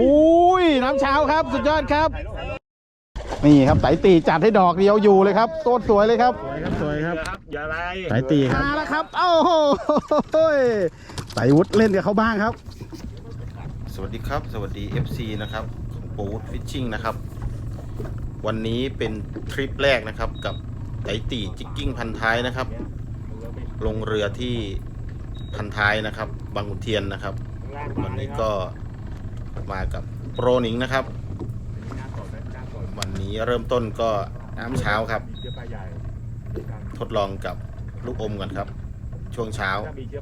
อุ้ยน้ำเช้าครับ สุดยอดครับ นี่ครับไตตีจัดให้ดอกเดียวอยู่เลยครับโคตรสวยเลยครับสวยครับสวยครับอย่าไรไตตีครับมาแล้วครับโอ้โหไตวุฒเล่นกับเขาบ้างครับ สวัสดีครับ สวัสดี FC นะครับของโปวูดฟิชชิ่งนะครับ วันนี้เป็นทริปแรกนะครับกับไตตีจิกกิ้งพันท้ายนะครับ ลงเรือที่พันท้ายนะครับ บางขุนเทียนนะครับ วันนี้ก็ มากับโปรหนิงนะครับ วันนี้เริ่มต้นก็น้ำเช้าครับ ทดลองกับลูกอมกันครับ ช่วงเช้า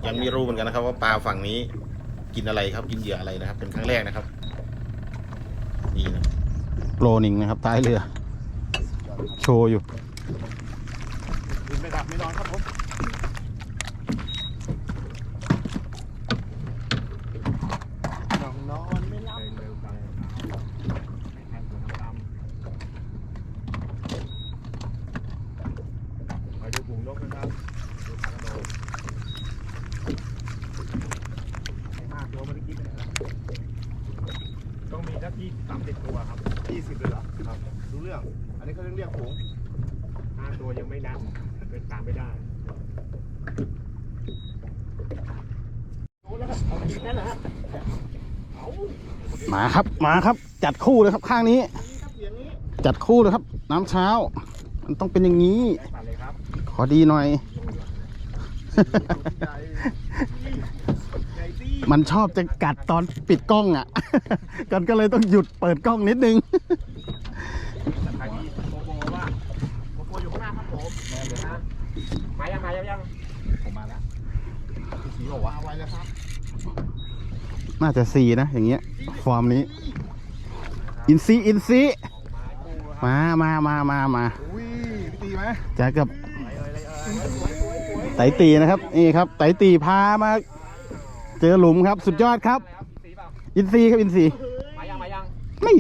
ยังไม่รู้เหมือนกันนะครับ ว่าปลาฝั่งนี้กินอะไรครับกินเหยื่ออะไรนะครับ เป็นครั้งแรกนะครับนี่นะโปรนิงนะครับท้ายเรือ โชว์อยู่ไม่ดับไม่นอนครับผมนอนนอนไม่หลับเร็วไปแทนตัวดำๆไปดูบุงนกนะครับดูปลากระโดดไอ้ห้าตัวเมื่อกี้ไปไหนแล้วต้องมีสักยี่สามสิบตัวครับ ยี่สิบเลยเหรอครับรู้เรื่อง อันนี้เขาเรียกเรียกโขง ห้าตัวยังไม่นับเป็นตามไม่ได้ มาครับมาครับ จัดคู่เลยครับข้างนี้ จัดคู่เลยครับ น้ำเช้า มันต้องเป็นอย่างนี้ ขอดีหน่อย มันชอบจะกัดตอนปิดกล้องอะ กันก็เลยต้องหยุดเปิดกล้องนิดนึงใครมีโกโบว่าโกโบอยู่ข้างหน้าครับผมแม่เลยนะมายังมายังยังผมมาแล้วสีบอกว่าเอาไว้แล้วครับ น่าจะซีนะ อย่างเงี้ย ฟอร์มนี้ อินซีอินซีมามามามามาอุ้ยพี่ตีไหมเจะกับไตตีนะครับนี่ครับ ไตตีพามา เจอหลุมครับ สุดยอดครับสีเปล่าอินซีครับอินซีมายังมายังไม่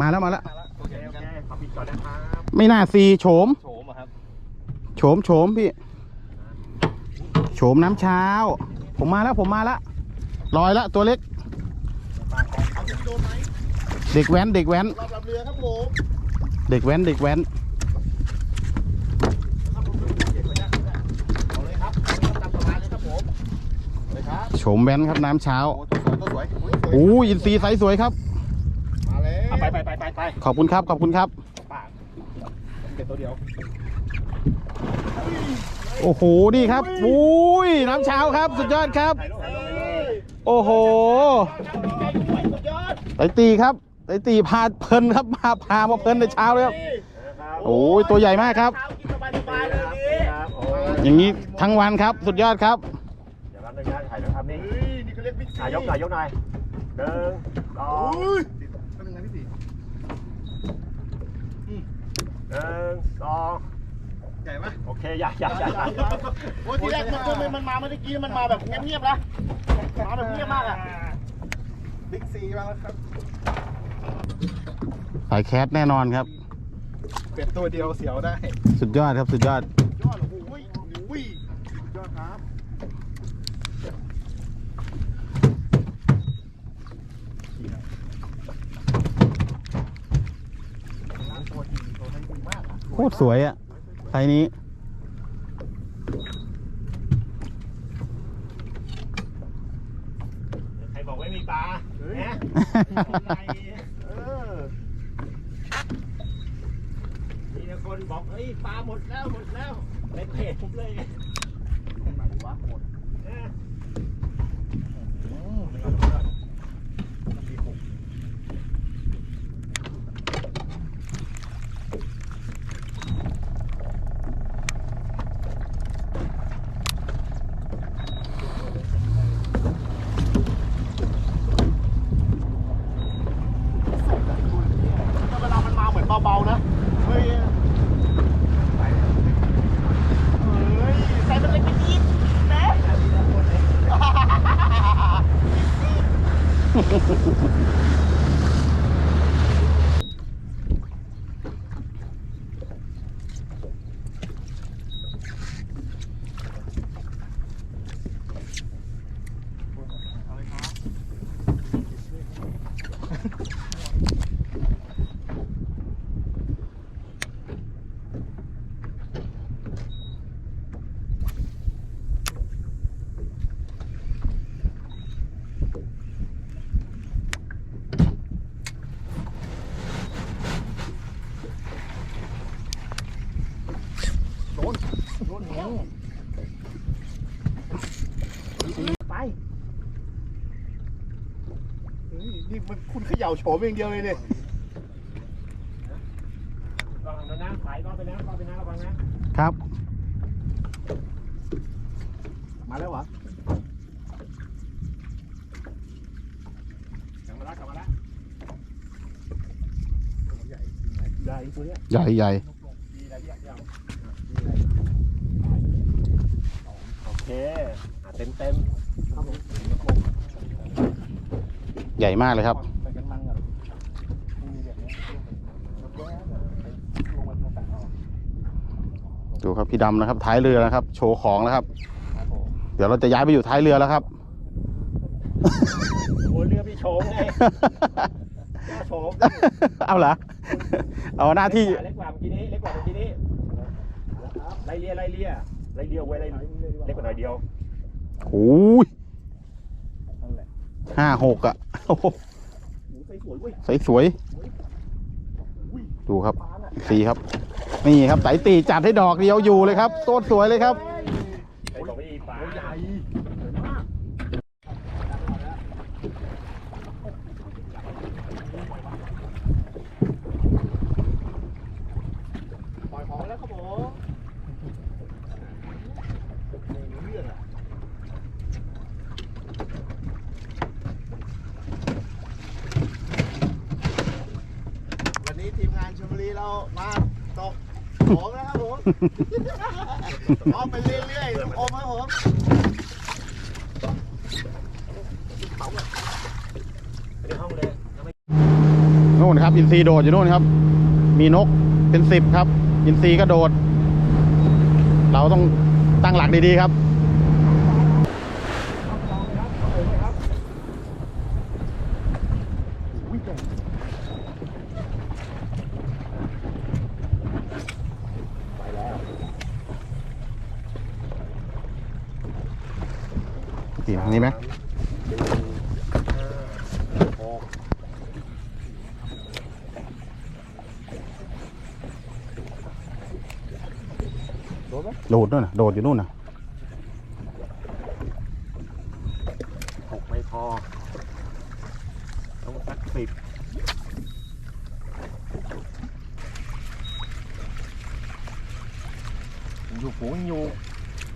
มาแล้วมาแล้วโอเคโอเคขอปิดก่อนนะครับไม่น่าซีโฉมโฉมอะครับโฉมโฉมพี่โฉมน้ำเช้า ผมมาแล้วผมมาแล้ว ลอยแล้วตัวเล็กเอาจะโดนไหมเด็กแว้นเด็กแว้น รอบลำเรือครับผมเด็กแว้นเด็กแว้น เอาเลยครับเอาเลยครับตามสบายเลยครับผมเลยครับโฉมแว้นครับน้ำเช้าโอ้ตัวสวยตัวสวยโอ้ยอินซีไซส์สวยครับ มาแล้วเอาไปไปไปไปไปขอบคุณครับขอบคุณครับ ปากเก็บตัวเดียวโอ้โหนี่ครับอุ้ยน้ำเช้าครับ สุดยอดครับ โอ้โหไตตีครับไตตีพาเพลินครับพาพามาเพลินในเช้าเลยครับโอ้ยตัวใหญ่มากครับครับโอ้ยอย่างนี้ทั้งวันครับสุดยอดครับเดี๋ยวรับหนึ่งนะถ่ายนะครับนี่เฮ้ยนี่เขาเรียกบิ๊กซีถ่ายยกหน่อยยกหน่อยหนึ่งสองอุ้ยติดแป๊บนึงนะพี่ตีหนึ่งสอง ใหญ่ไหมโอเคใหญ่ใหญ่ใหญ่ใหญ่โอ้ยทีแรกมันมันมันมาเมื่อกี้มันมาแบบเงียบๆนะมาแบบเงียบมากอะบิ๊กซีมาแล้วครับสายแคสแน่นอนครับ เป็ดตัวเดียวเสียวได้ สุดยอดครับสุดยอด ยอดโอ้โหอุ้ยอุ้ยยอดครับตัวจริงตัวนั้นดีมากอะโคตรสวยอะ ไซส์นี้ ハハハハ。 โฉมอย่างเดียวเลยเนี่ยลองนะขายก็ไปนะก็ไปนะระวังนะ ครับ มาแล้วเหรอกลับมาแล้วกลับมาแล้วใหญ่ตัวเนี้ยใหญ่ใหญ่ดีอะไรเยอะยังโอเคอะเต็มเต็มครับผมใหญ่มากเลยครับ ไปกันมังกันมีแบบนี้แว๊บๆลงมาตรงแต่เอา ดู ครับพี่ดำนะครับท้ายเรือนะครับ โชว์ของแล้วครับครับผมเดี๋ยวเราจะย้ายไปอยู่ท้ายเรือแล้วครับโอ้เรือพี่โฉมไงเรือโฉมเอาเหรอเอาหน้าที่เล็กกว่าเมื่อกี้นี้เล็กกว่าเมื่อกี้นี้ไล่เลียไล่เลียไล่เลียไว้ไล่เล็กกว่าหน่อยเดียวโอ้ยนั่นแหละห้าหกอะโอ้โหโอ้ใส่สวยเว้ยสวยสวยๆดูครับสีครับ นี่ครับไตตีจัดให้ดอกเดียวอยู่เลยครับโคตรสวยเลยครับไอ้ใหญ่ปล่อยของแล้วครับผมเรื่องอะวันนี้ทีมงานชลบุรีเรามาตกของ อ้อมไปเรื่อยๆอมครับผมโน่นครับ อินซีโดดอยู่นู่นครับ มีนกเป็นสิบครับ อินซีก็โดด เราต้องตั้งหลักดีๆครับ กี่นี่ไหมโดดนู่นน่ะโดดอยู่นู่นน่ะ หกไม่พอต้องสักสิบยังอยู่ฝูงยังอยู่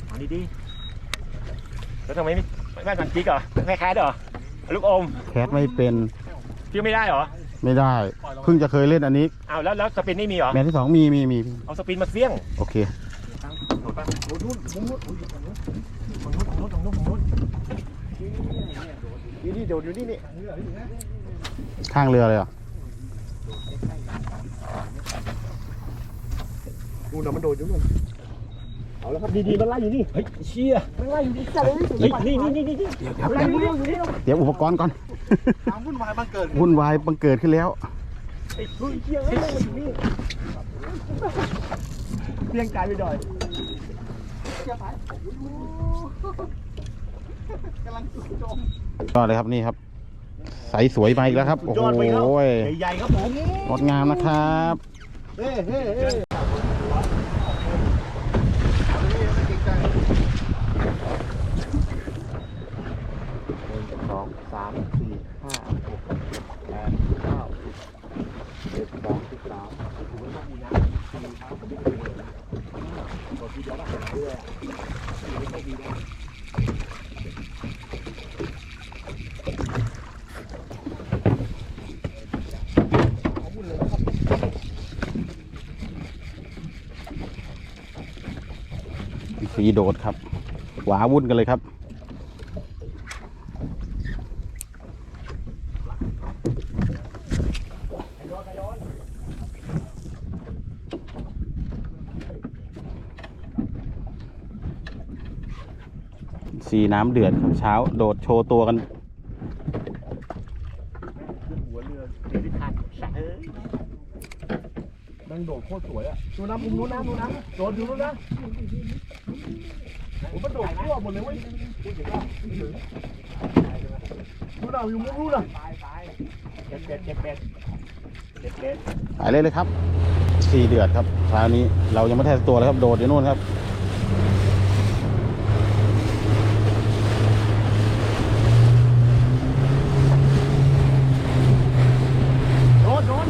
มาดีดีๆแล้วทำไมไม่ ไม่ไม่สั่งกิ๊กเหรอไม่แคสเหรอลูกอมแคสไม่เป็นพี่ไม่ได้เหรอไม่ได้ เพิ่งจะเคยเล่นอันนี้อ้าวแล้วแล้วสปินนี่มีเหรอแมตช์ที่สองมีมีมีเอาสปินมาเสี่ยงโอเคโดดป่ะโดดนู่นมุมนู้นอุ้ยฝั่งนู้นฝั่งนู้นฝั่งนู้นฝั่งนู้นนี่นี่โดดอยู่นี่นี่ข้างเรือเลยเหรอนู่นน่ะมันโดดอยู่นู่น เอาแล้วครับดีๆมันไล่อยู่นี่เฮ้ยเชี่ยมันไล่อยู่นี่จัดเลยเฮ้ยนี่นี่นี่นี่นี่ไล่อยู่นี่อยู่นี่เตรียมอุปกรณ์ก่อนความวุ่นวายบังเกิดวุ่นวายบังเกิดขึ้นแล้วไอ้เฮ้ยเชี่ยเฮ้ยมันอยู่นี่เพียงกายไปหน่อยกำลังสุดจมก็เลยครับนี่ครับใสสวยมาอีกแล้วครับ โอ้โหใหญ่ๆครับผมงดงามนะครับเฮ้เฮ้เฮ้ สองสามสี่ห้าหกแปดเก้าสิบเจ็ดสองสิบสามถูกไหมต้องมีนะสี่ครับผมไม่เคยเลยนะ กดทีเดียวก็หาเรื่อยสีไม่ค่อยดีนะสีโดดครับหวาวุ่นกันเลยครับ สีน้ำเดือดครับเช้า โดดโชว์ตัวกัน หัวเรือเรือที่ทันสะเอ้ยแมันโดดโคตรสวยอะดูน้ำมุมนู้นนะดูน้ำโดดดูนู้นนะผมมันโดดทั่วหมดเลยเว้ยพูดถึงว่าดูน้ำอยู่มุมนู้นน่ะเจ็บเจ็บเจ็บเจ็บเจ็บเจ็บหายเลยเลยครับ สี่เดือดครับเช้านี้เรายังไม่แท้ตัวเลยครับ โดดอยู่นู่นครับ โดนโดน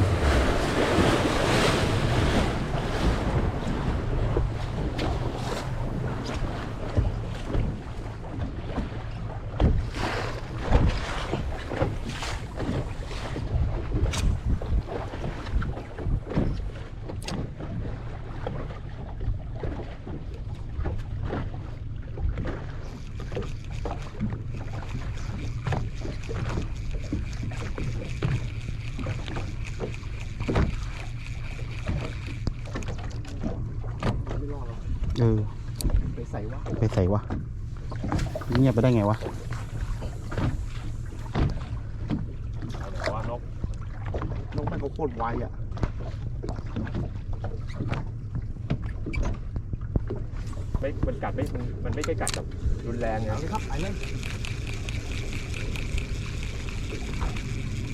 เออ ไปใส่วะ ไปใส่วะ เงียบไปได้ไงวะ ว่านก นกแม่งเขาโคตรไวอะไม่มันกัดไม่มันมันไม่ใช่กัดแบบรุนแรงนะครับไปเลย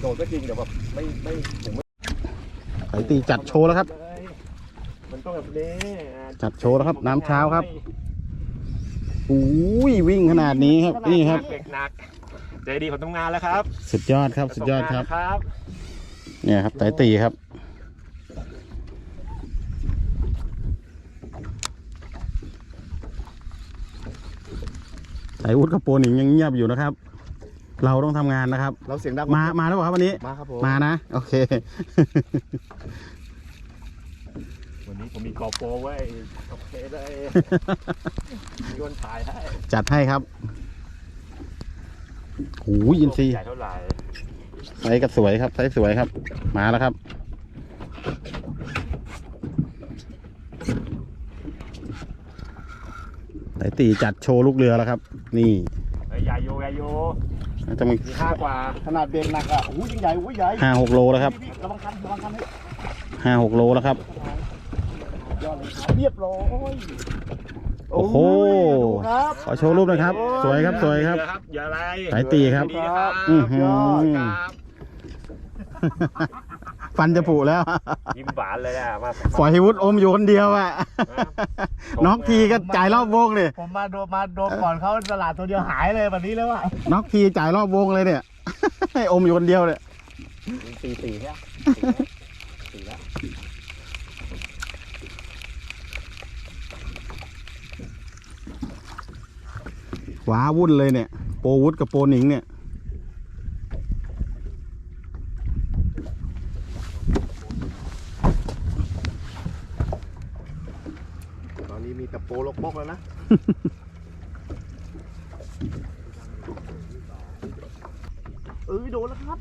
โดดก็จริงแต่แบบไม่ไม่ผมไม่ไตตีจัดโชว์แล้วครับเลยมันต้องแบบนี้อะจัดโชว์แล้วครับ น้ำเช้าครับอุ้ยวิ่งขนาดนี้ครับนี่ครับเด็กหนักใจดีของทำงานแล้วครับ สุดยอดครับสุดยอดครับ เนี่ยครับไตตีครับ ไตวุฒิกับโปรหนิงยังเงียบอยู่นะครับ เราต้องทำงานนะครับ เราเสียงดังมา มาแล้วเปล่าครับวันนี้ มาครับผมมานะ โอเค วันนี้ผมมีกอโปรไว้โอเคเลยโยนถ่ายให้จัดให้ครับหูยอินซีย์ ใหญ่เท่าไหร่ ไซส์ก็สวยครับไซส์สวยครับ มาแล้วครับไตตีจัดโชว์ลูกเรือแล้วครับ นี่เฮ้ยใหญ่โยใหญ่โยจะมีมีห้ากว่า ขนาดเบรกหนักอะโอ้โหยิ่งใหญ่โอ้ยใหญ่ห้าหกโลแล้วครับพี่ระวังคันระวังคันให้ห้าหกโลแล้วครับยอดเลยครับเรียบร้อยโอ้โหดูครับขอโชว์รูปหนะครับ สวยครับสวยครับอย่าอะไรสายตีครับดีครับอื้อหือครับ ฟันจะผุแล้ว ยิ้มหวานเลยอะมาปล่อยให้วุฒอมอยู่คนเดียวอะน็อกทีก็จ่ายรอบวงเลยผมมาโดนมาโดนก่อนเขาตลาดตัวเดียวหายเลยวันนี้แล้วอะน็อกทีจ่ายรอบวงเลยเนี่ย ให้อมอยู่คนเดียวเนี่ยตีตีใช่ไหมตีแล้วว้าวุ่นเลยเนี่ย โปรวุฒกับโปรหนิงเนี่ย ตอนนี้มีแต่โปรลกบกแล้วนะ เออโดนแล้วครับ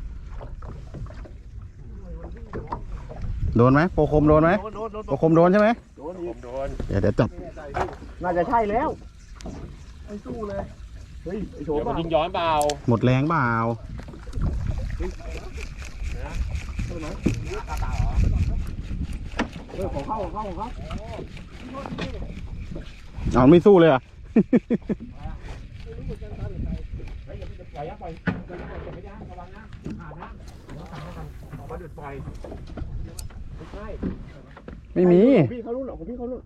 โดนไหมโปรคมโดนไหมโดนโดนโดนโปรคมโดนใช่ไหมโดนผอีกมโดนเดี๋ยวเดี๋ยวจับน่าจะใช่แล้วไอ้สู้เลย เฮ้ยไอ้โฉมเดี๋ยวมันอะยิงย้อนเปล่าหมดแรงเปล่าเออของเข้าของเข้าของเข้า เอาไม่สู้เลยเหรอะปล่อยยักปล่อยปล่อยยักปล่อยไม่ได้ระวังนะผ่านนะออกมาเดือดปล่อยไม่ใช่ไม่มีของพี่เขารุ่นเหรอของพี่เขารุ่น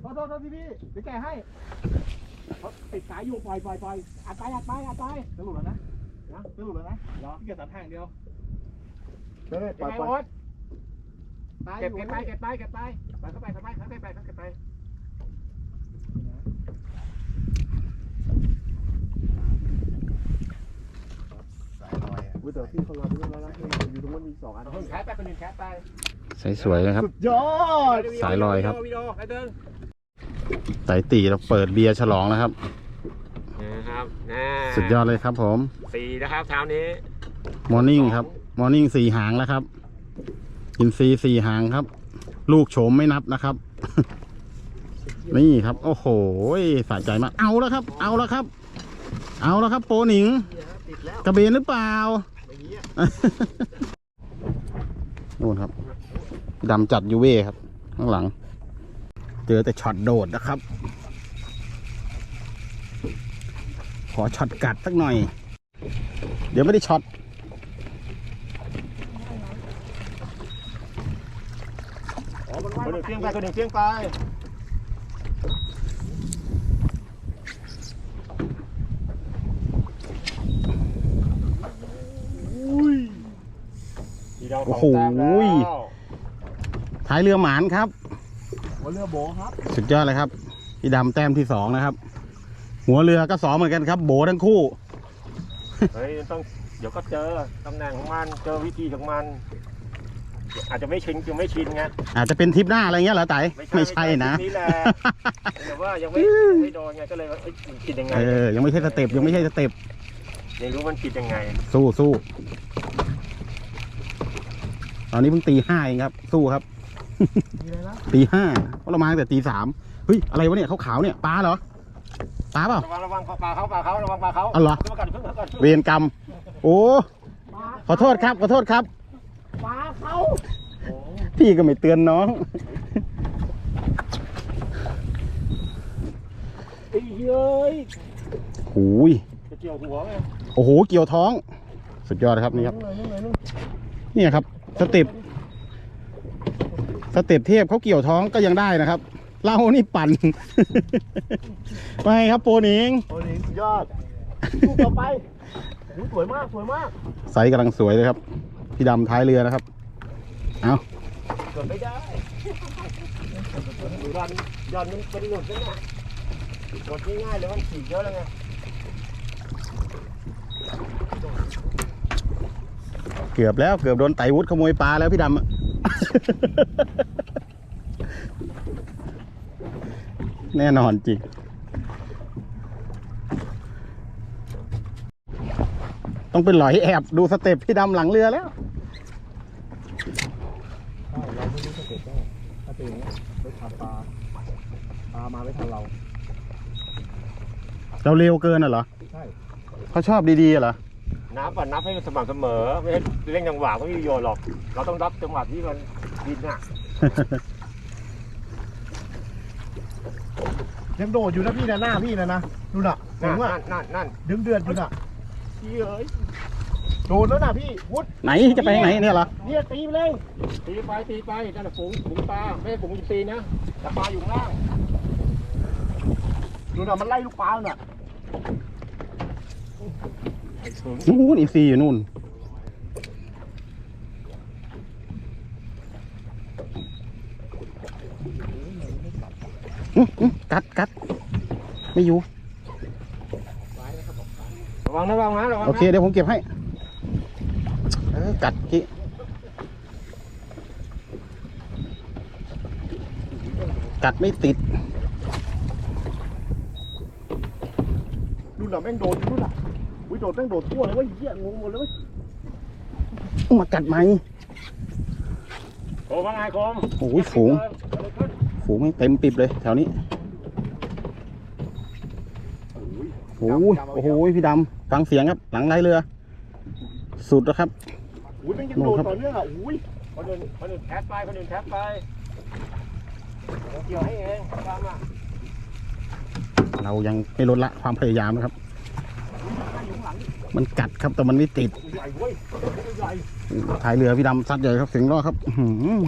โทษโทษโทษพี่พี่เดี๋ยวแกให้เขาติดสายอยู่ปล่อยปล่อยปล่อยอัดไปอัดไปอัดไปจะหลุดแล้วนะนะจะหลุดแล้วนะเหรอพี่เกิดสามทางเดียวเฮ้ยปยัล่อยงไงปล่โอ๊อย ตตายเก็บอยู่เก็บไปเก็บไปเก็บไปไปเข้าไปเข้าไปเข้าไปเข้าไปเข้าไปสายลอยอะอุ้ยแต่พี่เขารอพี่เขารอแล้วอยู่ตรงนั้นมีสองอันเพิ่งแคสไปเป็นหนึ่งแคสไปใสสวยนะครับ สุดยอดสายลอยครับ วิดีโอไปเดินไตตีเราเปิดเบียร์ฉลองนะครับ นะครับนะสุดยอดเลยครับผม สี่นะครับเช้านี้ มอร์นิ่งครับ มอร์นิ่งสี่หางแล้วครับ อินซีสี่หางครับ ลูกโฉมไม่นับนะครับ นี่ครับ โอ้โหสะใจมากเอาแล้วครับ เอาแล้วครับ เอาแล้วครับ โปรหนิงกระเบนหรือเปล่านู่นครับดำจัดยูเว่ครับ ข้างหลัง เจอแต่ช็อตโดดนะครับ ขอช็อตกัดสักหน่อย เดี๋ยวไม่ได้ช็อต คนหนึ่งเพียงไปคนหนึ่งเพียงไปโอ้โหท้ายเรือหมานครับหัวเรือโบครับ สุดยอดเลยครับ พี่ดำแต้มที่สองนะครับ หัวเรือก็สองเหมือนกันครับ โบทั้งคู่ เฮ้ยต้องเดี๋ยวก็เจอตำแหน่งของมัน เจอวิธีของมัน อาจจะไม่ชินคือไม่ชินไงอาจจะเป็นทริปหน้าอะไรเงี้ยเหรอไตไม่ใช่นะนี่แหละแต่ว่ายังไม่ยังไม่โดนไงก็เลยว่าเอ้ยมันผิดยังไงเออยังไม่ใช่สเต็ปยังไม่ใช่สเต็ปยังรู้มันผิดยังไง สู้สู้ตอนนี้เพิ่งตีห้าเองครับ สู้ครับมีอะไรนะตีห้าเพราะเรามาตั้งแต่ตีสามเฮ้ยอะไรวะเนี่ยขาวๆเนี่ยปลาเหรอปลาเปล่าระวังระวังปลาเขาปลาเขาระวังปลาเขาอ๋อเหรอขึ้นมาก่อนขึ้นมาก่อนเวรกรรมโอ้ขอโทษครับขอโทษครับ ปลาเขาพี่ก็ไม่เตือนน้องไอ้เย้ยหูยจะเกี่ยวหัวไงโอ้โห เกี่ยวท้อง สุดยอดครับนี่ครับนู่นเลยนู่นเลยนู่นเนี่ยครับ สเต็ปสเต็ปเทพเขาเกี่ยวท้องก็ยังได้นะครับเรานี่ปั่นไม่ครับโปรหนิงโอ้นี่สุดยอดสู้ต่อไปโอ้สวยมากสวยมากไซส์กำลังสวยเลยครับ พี่ดำท้ายเรือนะครับ เอาเกิดไม่ได้ยันยันมันเป็นหลุดแล้วเนี่ยหมดง่ายๆเลยมันขี่เยอะแล้วไงเกือบแล้วเกือบโดนไตวุฒขโมยปลาแล้วพี่ดำแน่นอนจริงต้องเป็นหลอยแอบดูสเต็ปพี่ดำหลังเรือแล้ว เราไม่รู้สเต็ปได้ถ้าเป็นอย่างนี้ไป ทำปลาปลามาไม่ทันเรา เราเร็วเกินอะเหรอใช่ เขาชอบดีๆอะเหรอ นับอะนับให้มันสม่ำเสมอ ไม่ใช่เร่งจังหวะก็ไม่มีประโยชน์หรอก เราต้องรับจังหวะที่มันดินอะยังโดดอยู่นะพี่นะหน้าพี่นะนะดูน่ะผนั่มนว่านั่นนั่นนั่นดึงเดือดอยู่น่ะพี่เอ้ย โดดแล้วน่ะพี่วุฒไหนจะไปทางไหนเนี่ยเหรอเนี่ยตีไปเลยตีไปตีไปนั่นแหละฝูงฝูงปลาไม่ใช่ฝูงอินทรีนะแต่ปลาอยู่ข้างล่างดูน่ะมันไล่ลูกปลาน่ะไอ้ฝูงนู่นอีซีอยู่นู่นอื้ออื้อกัดกัดไม่อยู่ระวังนะระวังนะระวังโอนะเคเดี๋ยวผมเก็บให้เออ กัดกี้กัดไม่ติดดูน่ะแม่งโดดอยู่นู่นน่ะอุ้ยโดดแม่งโดดทั่วเลยเว้ยเหี้ยงงหมดเลยเว้ยมากัดไหมโอ้ว่าไงคมโอ้ยฝูง ฝูงแม่งเต็มปิบเลยแถวนี้โอ้ยโอ้โหพี่ดำฟังเสียงครับ หลังไรเรือ สุดแล้วครับ อุ้ยแม่งยังโดดต่อเนื่องอะอุ้ยคนอื่นคนอื่นแท็บไปคนอื่นแท็บไปผมเกี่ยวให้เองตามมาเรายังไม่ลดละความพยายามนะครับ มันกัดครับแต่มันไม่ติดใหญ่เว้ยใหญ่ท้ายเรือพี่ดำซัดใหญ่ครับเสียงรอดครับอื้อหือ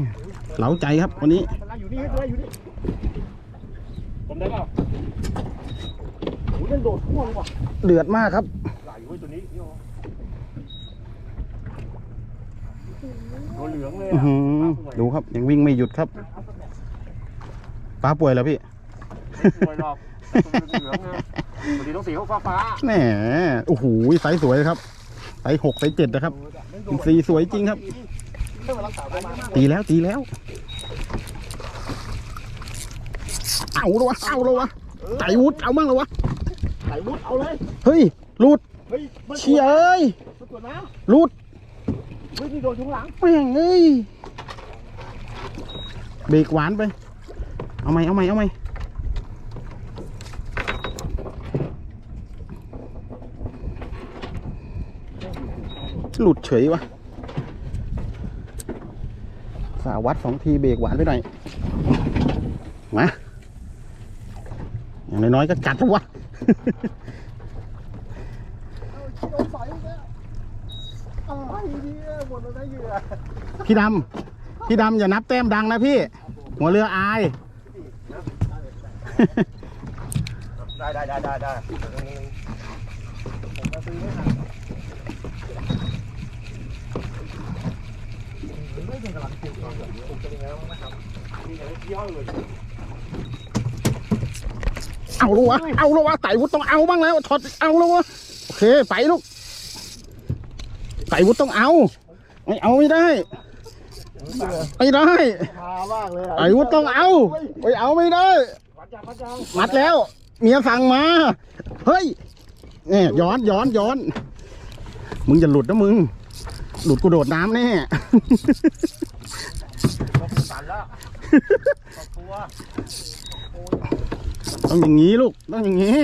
เหลาใจครับวันนี้มันไล่อยู่นี่มันไล่อยู่นี่ผมได้เปล่าอุ้ยแม่งโดดทั่วเลยว่ะเดือดมากครับใหญ่เว้ยตัวนี้นี่โอ้ ตัวเหลืองเลยอื้ออะหือดูครับ ยังวิ่งไม่หยุดครับป้าป่วยแล้วพี่สวยหรอกตัวเหลืองนะตัวนี้ต้องสีฟ้าฟ้าแหมโอ้โหไซส์สวยครับไซส์หกไซส์เจ็ดนะครับอินซีย์สวยจริงครับเรื่องรักษาประมาณตีแล้วตีแล้ว เอาแล้ววะเอาแล้ววะไตวุฒเอามั่งแล้ววะไหลวุฒเอาเลยเฮ้ยรูดเฮ้ยมันเชียเอ้ย มันกดนะรูด เฮ้ยนี่โดนถุงหลังแม่งเอ้ยเบรกหวานไป เอาไหมเอาไหมเอาไหมหลุดเฉยวะสาวัดสองทีเบรกหวานไปหน่อย มา อย่างน้อยๆก็จัดทุกวะ พี่ดำพี่ดำอย่านับแต้มดังนะพี่ หัวเรืออาย ได้ได้ได้ได้ได้เอาลยเอาลูกวะ เอาลูกวะไต่วุฒต้องเอาบ้างแล้วถอดเอาลูกวะ โอเค ไปลูกไต่วุฒต้องเอา ไม่เอาไม่ได้ ไม่ได้พามากเลยไต่วุฒต้องเอาไม่เอาไม่ได้ วัดจังวัดจังมัดแล้ว เมียสั่งมา เฮ้ยเนี่ยย้อนย้อนย้อน มึงจะหลุดนะมึง หลุดกูโดดน้ำแน่ตันแล้วขอบตัวต้องอย่างนี้ลูก ต้องอย่างนี้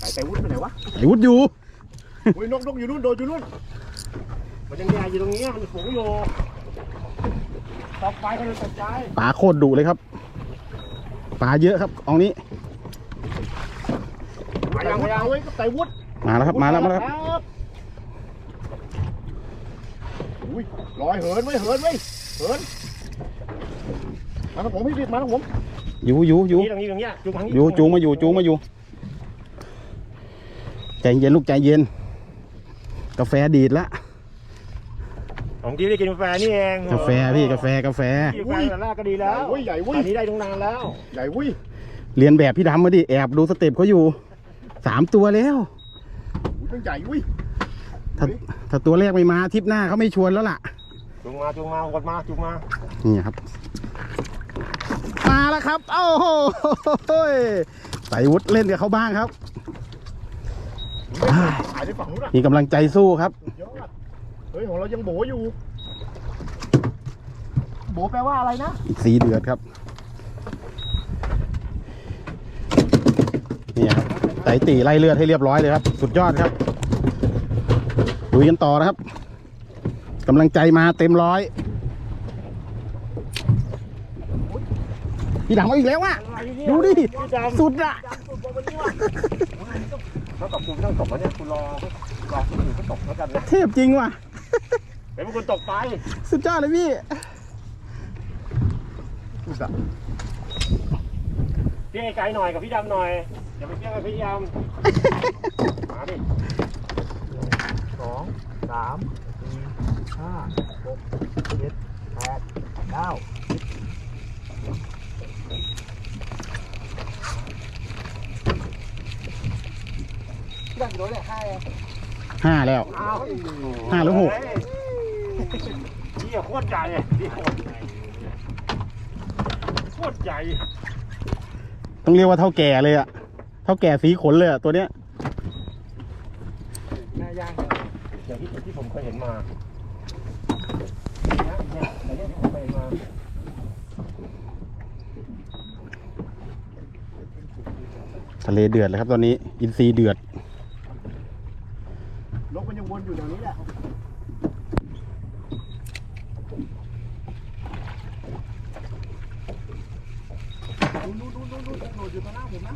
สายไก่วุ้นไปไหนวะไอ้วุฒอยู่ อุ้ยนกนกอยู่นู่นโดดอยู่นู่น มันยังแย่อยู่ตรงนี้มันฝูงอยู่ตอกไฟเขาเลยตกใจปลาโคตรดุเลยครับปลาเยอะครับอองนี้มายังมายังเว้ยก็ไก่วุ้นมาแล้วครับมาแล้วมาแล้วครับบอุ้ยลอยเหินไว้ยเหินไว้ยเหินมาทางผมพี่ดิมาทางผมอยู่อยู่อยู่นี่ตรงนี้ตรงเนี้ยจูงทางนี้อยู่จูงมาอยู่จูงมาอยู่ใจเย็นลูกใจเย็น กาแฟดีดละ ของที่ได้กินกาแฟนี่เองกาแฟพี่กาแฟกาแฟกินกาแฟแต่แรกก็ดีแล้วอุ้ยใหญ่อุ้ยอันนี้ได้ตรงนานแล้ว ใหญ่อุ้ยเรียนแบบพี่ดำมาดิแอบดูสเต็ปเขาอยู่สามตัวแล้วอุ้ยใหญ่อุ้ยถ้าถ้าตัวแรกไม่มาทริปหน้าเขาไม่ชวนแล้วล่ะจูงมาจูงมากดมาจูงมานี่ครับมาแล้วครับโอ้โหไต่วุฒเล่นกับเขาบ้างครับหายไปฝั่งนู้นอะมีกำลังใจสู้ครับยอด เฮ้ยของเรายังโบอยู่ โบแปลว่าอะไรนะ สีเดือดครับ นี่ครับไต่ตีไล่เลือดให้เรียบร้อยเลยครับ สุดยอดครับลุยกันต่อนะครับกำลังใจมาเต็มร้อยพี่ดำเอาอีกแล้วอะ ดูดิ สุดอะเท่ากับคุณไม่ต้องตกแล้วเนี่ยคุณรอรอคุณอื่นก็ตกแล้วกันนะเทพจริงว่ะ เดี๋ยวคุณตกไปสุดยอดเลยพี่พี่ไอ้ไกลหน่อยกับพี่ดำหน่อยอย่าไปเที่ยงกับพี่ยำมาดิสองสามสี่ห้าหกเจ็ดแปดเก้าดังโดนเลยให้ห้าแล้วอ้าวห้าหรือหก นี่โคตรใหญ่นี่โคตรใหญ่โคตรใหญ่ ต้องเรียกว่าเท่าแก่เลยอะเท่าแก่สีขนเลยอะตัวเนี้ยหน้าย่างอย่างที่ที่ผมเคยเห็นมาเนี่ยเนี่ยอย่างที่ผมเคยเห็นมาทะเลเดือดเลยครับตอนนี้ อินซีเดือด นกมันยังวนอยู่แถวนี้แหละดูดูดูดูดูโดดอยู่ตรงหน้าผมนะ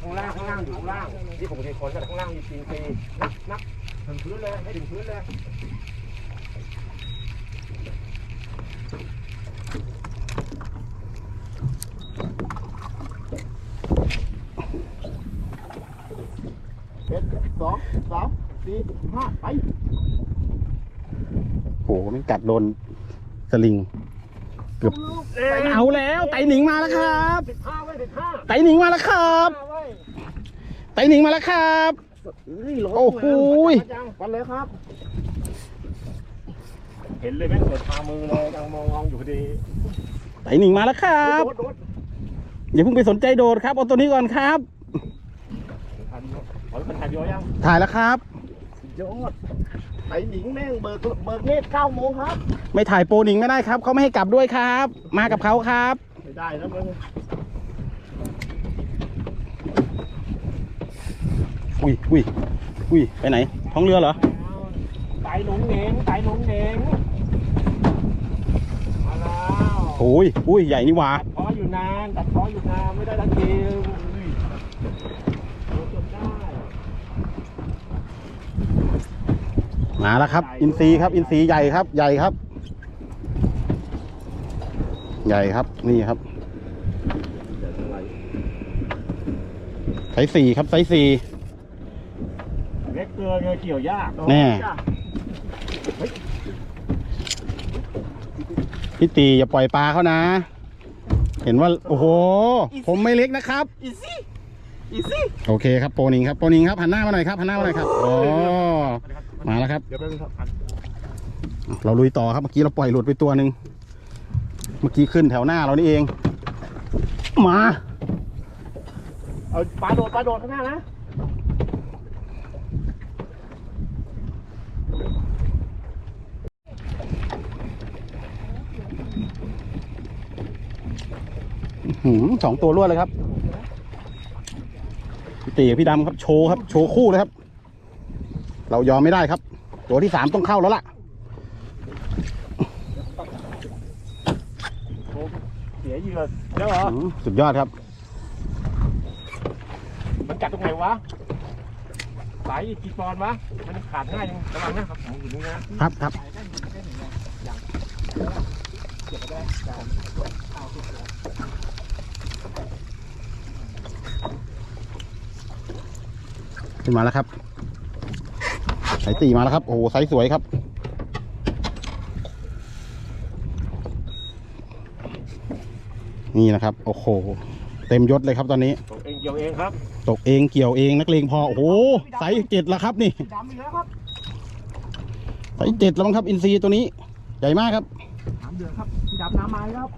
ข้างล่างข้างล่างอยู่ข้างล่างที่ผมเคยคนแต่ข้างล่างมีซีนซีนับนับถึงพื้นเลยให้ถึงพื้นเลย เอ็ดสองสามสี่ห้าไป โหมัน กัดโดนสลิงเกือบเอาแล้วไตหนิงมาแล้วครับสิบห้าไว้สิบห้าไตหนิงมาแล้วครับไว้ไตหนิงมาแล้วครับนี่ร้อนโอ้โหยจังวันเลยครับ เห็นเลยแม่งเปิดพามือเลยกำลังมองมองอยู่พอดีไตหนิงมาแล้วครับโดดโดดอย่าเพิ่งไปสนใจโดดครับเอาตัวนี้ก่อนครับทันขอเป็นทันเดียวยังถ่ายแล้วครับยอด ไอหนิงแม่งเบิกเบิกเนตรเก้าโมงครับ ไม่ถ่ายโปรหนิงไม่ได้ครับเขาไม่ให้กลับด้วยครับ มากับเขาครับ ไม่ได้นะมึงอุ้ยอุ้ยอุ้ยไปไหน ท้องเรือเหรอไต่หนุ่งเหน่งไต่หนุ่งเหน่งมาแล้วโอ้ยอุ้ยใหญ่นี่หว่า ตัดพ้ออยู่นาน ตัดพ้ออยู่นาน ไม่ได้ทันทีอุ้ยโดนจนได้ มาแล้วครับ อินซีย์ครับ อินซีย์ใหญ่ครับ ใหญ่ครับ ใหญ่ครับ นี่ครับไซส์สี่ครับไซส์สี่เล็กเกินไงเกี่ยวยากแน่พี่ตีอย่าปล่อยปลาเขานะ เห็นว่า โอ้โห ผมไม่เล็กนะครับอีซี่อีซี่โอเคครับโปรนิงครับโปรนิงครับหันหน้ามาหน่อยครับหันหน้ามาหน่อยครับโอ้ มาแล้วครับ เดี๋ยวไปเป็นพันเราลุยต่อครับเมื่อกี้เราปล่อยหลุดไปตัวหนึ่งเมื่อกี้ขึ้นแถวหน้าเรานี่เอง มาเอาปลาโดดปลาโดดข้างหน้านะหืมสองตัวรวดเลยครับพี่ตีกับพี่ดำครับโชว์ครับ โชว์คู่เลยครับ เรายอมไม่ได้ครับ ตัวที่สามต้องเข้าแล้วล่ะเสียเหยื่อแล้วเหรอหืมสุดยอดครับ มันกัดตรงไหนวะสายกี่ปอนด์วะมันขาดง่ายยังระวังนะครับผมอยู่นี่นะครับครับขึ้นมาแล้วครับ สายตีมาแล้วครับ โอ้โหไซส์สวยครับ นี่นะครับ โอ้โห เต็มยศเลยครับตอนนี้ ผมเองเกี่ยวเองครับตกเองเกี่ยวเองนักเลงพอ โอ้โหไซส์เจ็ดแล้วครับนี่ดำอีกแล้วครับไซส์เจ็ดแล้วมั้งครับ อินซีตัวนี้ ใหญ่มากครับน้ำเดือดครับพี่ดำน้ำมาครับ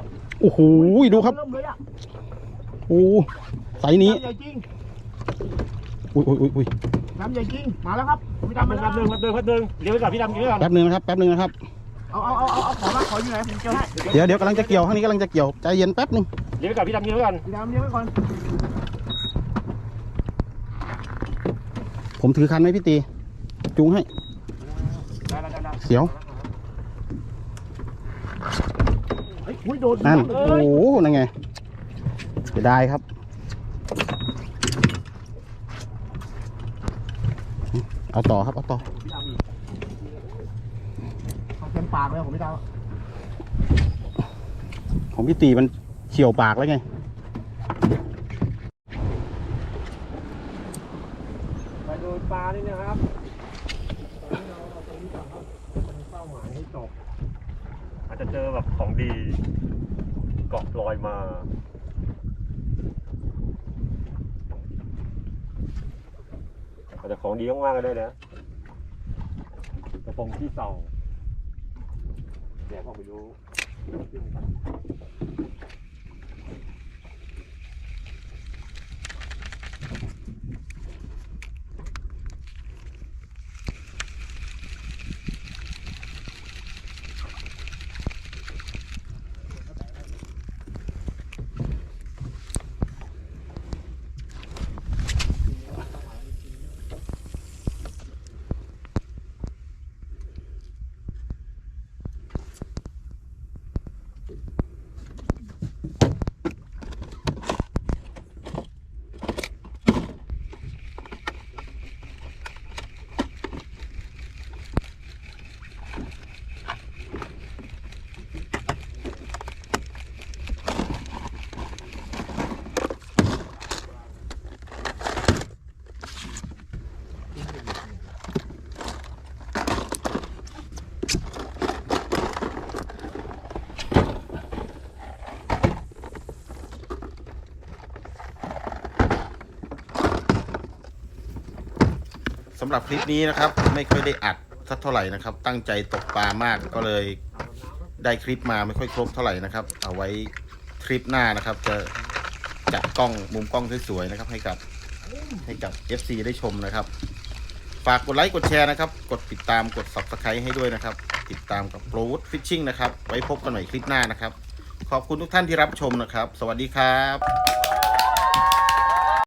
โอ้โหดูครับเริ่มเลยอะโอ้ไซส์นี้น้ำใหญ่จริงอุ้ยอุ้ยอุ้ยอุ้ย น้ำใหญ่จริงมาแล้วครับพี่ดำมาแล้วพัดเดิงพัดเดิงพัดเดิงเดี๋ยวไปก่อนพี่ดำเดี๋ยวไปก่อนแป๊บหนึงนะครับแป๊บหนึงนะครับ เอาเอาเอาเอาเอาขอมาขออยู่ไหนผมเกี่ยวให้เดี๋ยวเดี๋ยวกำลังจะเกี่ยวข้างนี้กำลังจะเกี่ยวใจเย็นแป๊บหนึงเดี๋ยวไปก่อนพี่ดำเดี๋ยวไปก่อนพี่ดำเดี๋ยวไปก่อนผมถือคันไหมพี่ตีจูงให้ได้ได้ได้เสียวเฮ้ยอุ้ยโดนนั่นเลโอ้ยโหนั่นไงเสียดายครับ เอาต่อครับ เอาต่อเอาเต็มปากเลยผมพี่ดำของพี่ตีมันเฉียวปากแล้วไงไปดูปลานี่นะครับตอนนี้เราเอาตรงนี้ก่อนครับเป็นเป้าหมายให้จบอาจจะเจอแบบของดีเกาะลอยมา แต่ของดีมากๆก็ได้นะกระพงที่เต่าแดดออกไปดู หรับคลิปนี้นะครับ ไม่ค่อยได้อัดสักเท่าไหร่นะครับ ตั้งใจตกปลามากก็เลยได้คลิปมาไม่ค่อยครบเท่าไหร่นะครับ เอาไว้คลิปหน้านะครับ จะจัดกล้องมุมกล้องสวยๆนะครับ ให้กับให้กับ FC ได้ชมนะครับ ฝากกดไลค์กดแชร์นะครับ กดติดตามกด subscribe ให้ด้วยนะครับ ติดตามกับ Pro Wood Fishing นะครับ ไว้พบกันใหม่คลิปหน้านะครับ ขอบคุณทุกท่านที่รับชมนะครับ สวัสดีครับ